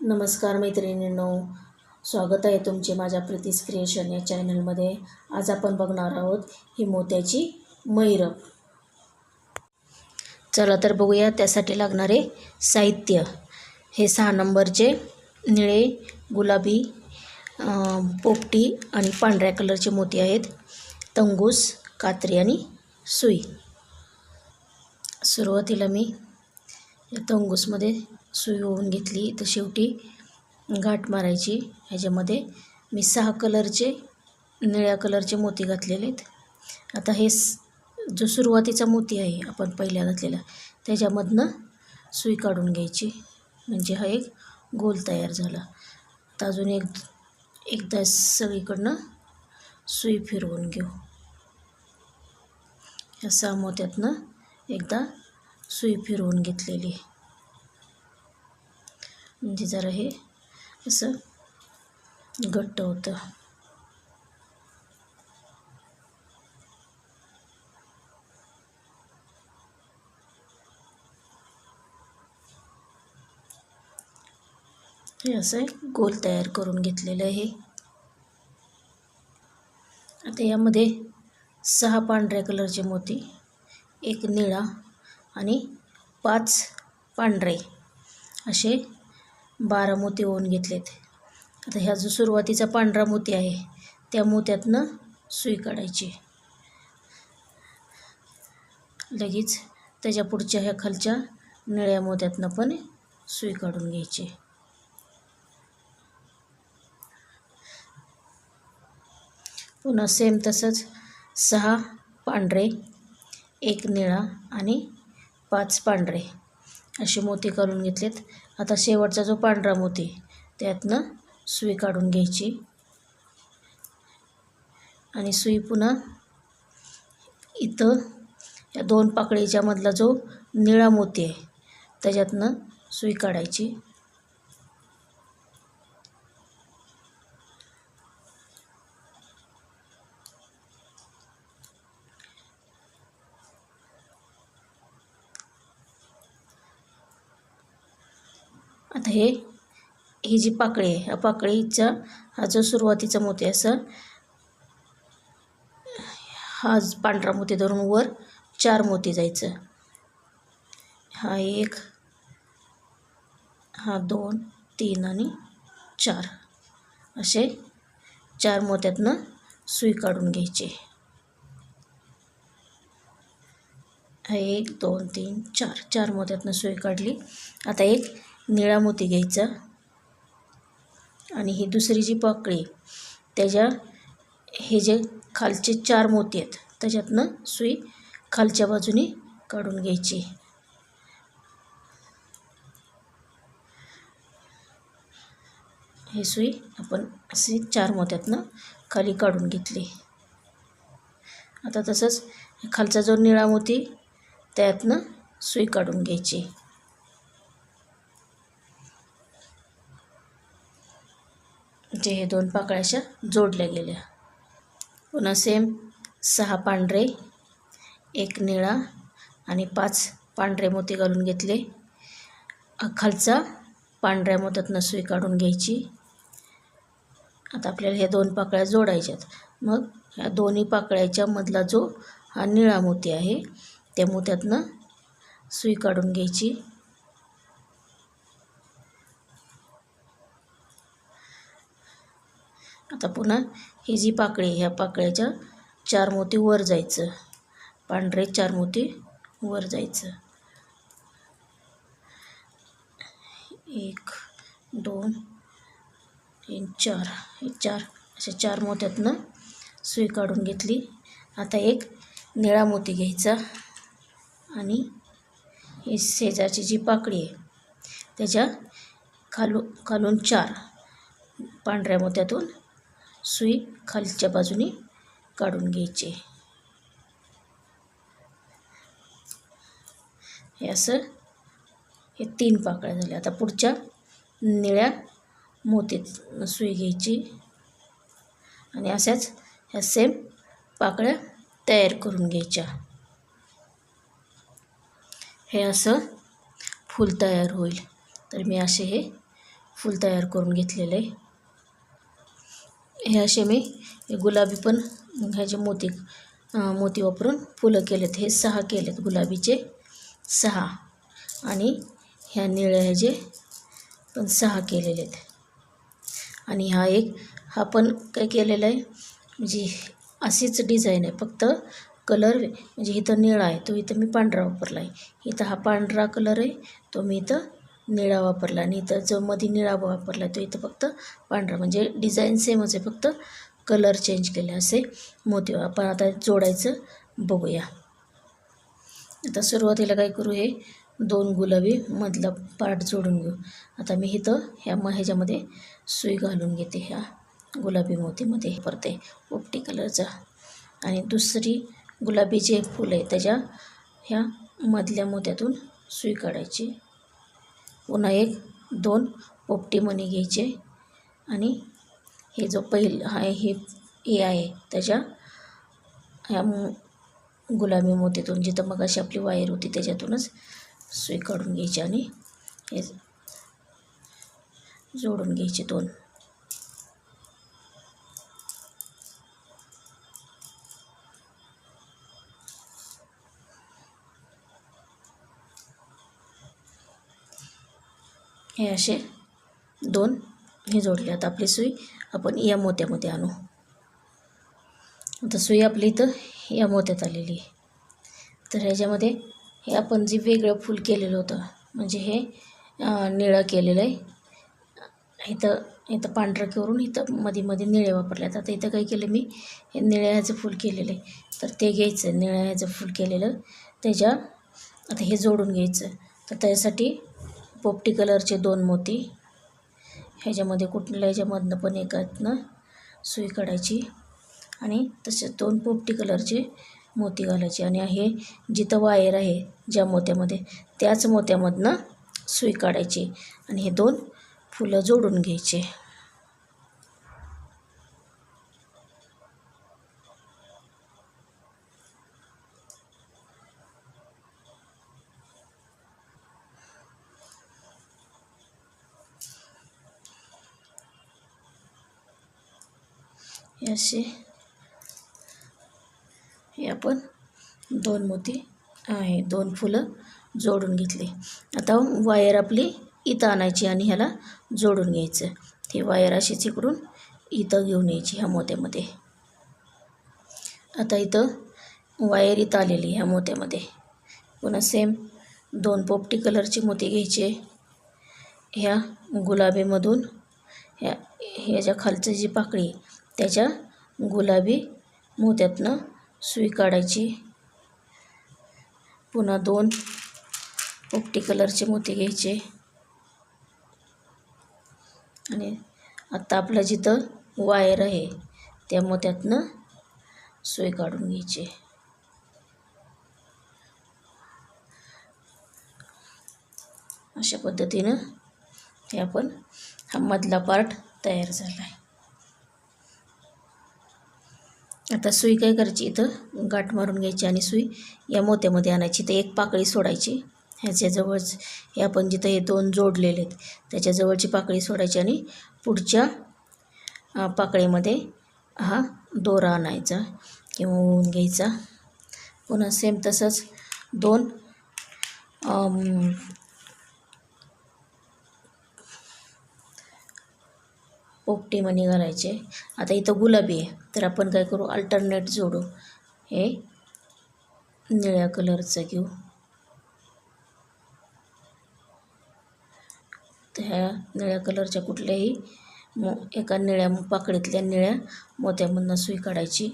नमस्कार मैत्रिणींनो. स्वागत आहे तुमचे माझ्या प्रीतीस क्रिएशन या चॅनलमध्ये. आज आपण बघणार आहोत ही मोत्याची मैर. चला तर बघूया त्यासाठी लागणारे साहित्य. हे सहा नंबरचे निळे गुलाबी पोपटी आणि पांढऱ्या कलरचे मोती आहेत. तंगूस कात्री आणि सुई. सुरुवातीला मी या तंगूसमध्ये सुई होऊन घेतली. तर शेवटी गाठ मारायची. ह्याच्यामध्ये मी सहा कलरचे निळ्या कलरचे मोती घातलेले आहेत. आता हे जो सुरुवातीचा मोती आहे आपण पहिल्या घातलेला त्याच्यामधनं सुई काढून घ्यायची. म्हणजे हा एक गोल तयार झाला. आता अजून एक एकदा सगळीकडनं सुई फिरवून घेऊ. ह्या सहा मोत्यातनं एकदा सुई फिरवून घेतलेली आहे. म्हणजे जरा हे असं घट्ट होतं. हे असं एक गोल तयार करून घेतलेलं आहे. आता यामध्ये सहा पांढऱ्या कलरचे मोती एक निळा आणि पाच पांढरे असे बारा मोती ओवून घेतलेत. आता ह्या जो सुरुवातीचा पांढरा मोती आहे त्या मोत्यातनं सुई काढायची. लगेच त्याच्या पुढच्या ह्या खालच्या निळ्या मोत्यातनं पण सुई काढून घ्यायची. पुन्हा सेम तसंच सहा पांढरे एक निळा आणि पाच पांढरे. असे मोती काढून घेतलेत. आता शेवटचा जो पांढरा मोती त्यातनं सुई काढून घ्यायची. आणि सुई पुन्हा इथं या दोन पाकळीच्या मधला जो निळा मोती आहे त्याच्यातनं सुई काढायची. आता हे ही जी पाकळी आहे या पाकळीचा हा जो सुरुवातीचा मोती असं हा पांढरा मोती धरून वर चार मोती जायचं. हा एक हा दोन तीन आणि चार. असे चार मोत्यातनं सुई काढून घ्यायची. हा एक दोन तीन चार. चार मोत्यातनं सुई काढली. आता एक निळा मोती घ्यायचा. आणि ही दुसरी जी पाकळी त्याच्या हे जे खालचे चार मोती आहेत त्याच्यातनं सुई खालच्या बाजूने काढून घ्यायची. हे सुई आपण असे चार मोत्यातनं खाली काढून घेतली. आता तसंच खालचा जो निळा मोती त्यातनं सुई काढून घ्यायची. जे हे दोन पाकळ्या अशा जोडल्या गेल्या. पुन्हा सेम सहा पांढरे एक निळा आणि पाच पांढरे मोती घालून घेतले. खालचा पांढऱ्या मोत्यातनं सुई काढून घ्यायची. आता आपल्याला ह्या दोन पाकळ्या जोडायच्यात. मग ह्या दोन्ही पाकळ्याच्या मधला जो हा निळा मोती आहे त्या मोत्यातनं सुई काढून घ्यायची. आता पुन्हा ही जी पाकळी आहे, ह्या पाकळ्याच्या चार मोती वर जायचं. पांढरे चार मोती वर जायचं. एक दोन तीन चार. हे चार अशा चार मोत्यातनं सुई काढून घेतली. आता एक निळा मोती घ्यायचा आणि ही शेजारची जी पाकळी आहे त्याच्या खालू खालून चार पांढऱ्या मोत्यातून सुई खालच्या बाजूने काढून घ्यायची. हे असं हे तीन पाकळ्या झाल्या. आता पुढच्या निळ्या मोतीत सुई घ्यायची. आणि अशाच ह्या सेम पाकळ्या तयार करून घ्यायच्या. हे असं फूल तयार होईल. तर मी असे हे फूल तयार करून घेतलेलं. आहे हे असे मी गुलाबी पण ह्याचे मोती मोती वापरून फुलं केलेत. हे सहा केलेत गुलाबीचे सहा. आणि ह्या निळ्या ह्याचे पण सहा केलेले आहेत आणि हा एक हा पण काय केलेला आहे? म्हणजे अशीच डिझाईन आहे. फक्त कलर म्हणजे इथं निळा आहे तो इथं मी पांढरा वापरला आहे इथं हा पांढरा कलर आहे तो मी इथं निळा वापरला आणि इथं जो मध्ये निळा वापरला तो इथं फक्त पांढरा. म्हणजे डिझाईन सेमच आहे फक्त कलर चेंज केले असे मोती. आपण आता जोडायचं बघूया. आता सुरुवातीला काय करू हे? दोन गुलाबी मधला पार्ट जोडून घेऊ. आता मी इथं ह्या मग ह्याच्यामध्ये सुई घालून घेते ह्या गुलाबी मोतीमध्ये. परते पोपटी कलरचा. आणि दुसरी गुलाबी जे फुलं आहे त्याच्या ह्या मधल्या मोत्यातून सुई काढायची. पुन्हा एक दोन पोपटी मणी घ्यायचे. आणि हे जो पहिल हा हे हे आहे त्याच्या ह्या मो- गुलाबी मोतीतून जिथं मग अशी आपली वायर होती त्याच्यातूनच सुई काढून घ्यायची आणि हे जोडून घ्यायचे दोन. हे असे दोन हे जोडले आता आपली सुई. आपण या मोत्यामध्ये आणू. आता सुई आपली इथं या मोत्यात आलेली आहे. तर ह्याच्यामध्ये हे आपण जे वेगळं फूल केलेलं होतं म्हणजे हे निळं केलेलं आहे. इथं इथं पांढरं करून इथं मध्ये मध्ये निळे वापरले आहेत आता इथं काय केलं मी हे निळ्या ह्याचं फूल केलेलं आहे. तर ते घ्यायचं निळ्या ह्याचं फूल केलेलं. त्याच्या आता हे जोडून घ्यायचं. तर त्यासाठी पोपटी कलरचे दोन मोती. ह्याच्यामध्ये कुठल्या ह्याच्यामधनं पण एकातनं सुई काढायची. आणि तसेच दोन पोपटी कलरचे मोती घालायचे. आणि हे जिथं वायर आहे ज्या मोत्यामध्ये त्याच मोत्यामधनं सुई काढायची. आणि हे दोन फुलं जोडून घ्यायचे. हे असे हे आपण दोन मोती आहे दोन फुलं जोडून घेतली. आता वायर आपली इथं आणायची आणि ह्याला जोडून घ्यायचं. ती वायर अशीच इकडून इथं घेऊन यायची ह्या मोत्यामध्ये. आता इथं वायर इथं आलेली ह्या मोत्यामध्ये. पुन्हा सेम दोन पोपटी कलरची मोती घ्यायचे ह्या गुलाबीमधून ह्या ह्याच्या खालचं जी पाकळी त्याच्या गुलाबी मोत्यातनं सुई काढायची पुन्हा दोन पोपटी कलरचे मोती घ्यायचे. आणि आत्ता आपलं जिथं वायर आहे त्या मोत्यातनं सुई काढून घ्यायची. अशा पद्धतीनं हे आपण हा मधला पार्ट तयार झाला आहे आता सुई काय करायची इथं? गाठ मारून घ्यायची आणि सुई या मोत्यामध्ये आणायची. तर एक पाकळी सोडायची. ह्याच्याजवळच हे आपण जिथं हे दोन जोडलेले आहेत त्याच्याजवळची पाकळी सोडायची आणि पुढच्या पाकळीमध्ये हा दोरा आणायचा किंवा ओवून घ्यायचा. पुन्हा सेम तसंच दोन पोपटीमणी घालायचे. आता इथं गुलाबी आहे. तर आपण काय करू? अल्टरनेट जोडू. हे निळ्या कलरचं घेऊ. तर ह्या निळ्या कलरच्या कुठल्याही मो एका निळ्या पाकळीतल्या निळ्या मोत्यामधनं सुई काढायची.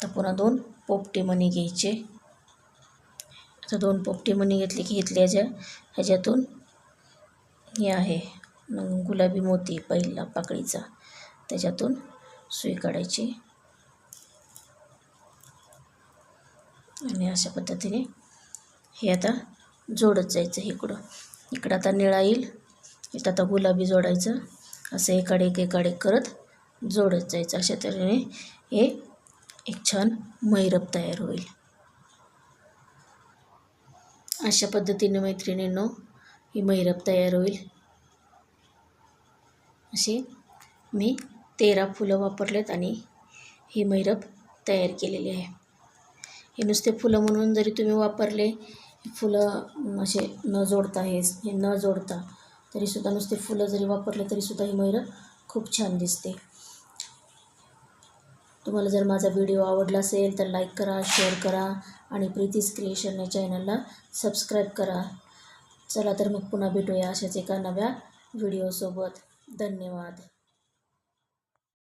तर पुन्हा दोन पोपटी मणी घ्यायचे. आता दोन पोपटी मणी घेतली की घेतल्या ज्या ह्याच्यातून हे आहे. गुलाबी मोती पहिला पाकळीचा त्याच्यातून सुई काढायची आणि अशा पद्धतीने हे आता जोडत जायचं इकडं. इकडं आता निळा येईल इथं आता गुलाबी जोडायचं. असं एकाडे एक एकाडे करत जोडत जायचं. अशा तऱ्हेने हे एक छान मैरप तयार होईल. अशा पद्धतीने मैत्रिणींनो ही मैरप तयार होईल. अशी मी तेरा फुलं वापरलेत आणि ही मैरप तयार केलेली आहे. हे नुसते फुलं म्हणून जरी तुम्ही वापरले फुलं असे न जोडता हे हे न जोडता तरीसुद्धा नुसते फुलं जरी वापरले तरीसुद्धा ही मैरप खूप छान दिसते. तुम्हाला जर माझा व्हिडिओ आवडला असेल तर लाईक करा शेअर करा आणि प्रीतीस क्रिएशन या चॅनलला सबस्क्राईब करा. चला तर मग पुन्हा भेटूया अशाच एका नव्या व्हिडिओसोबत. धन्यवाद.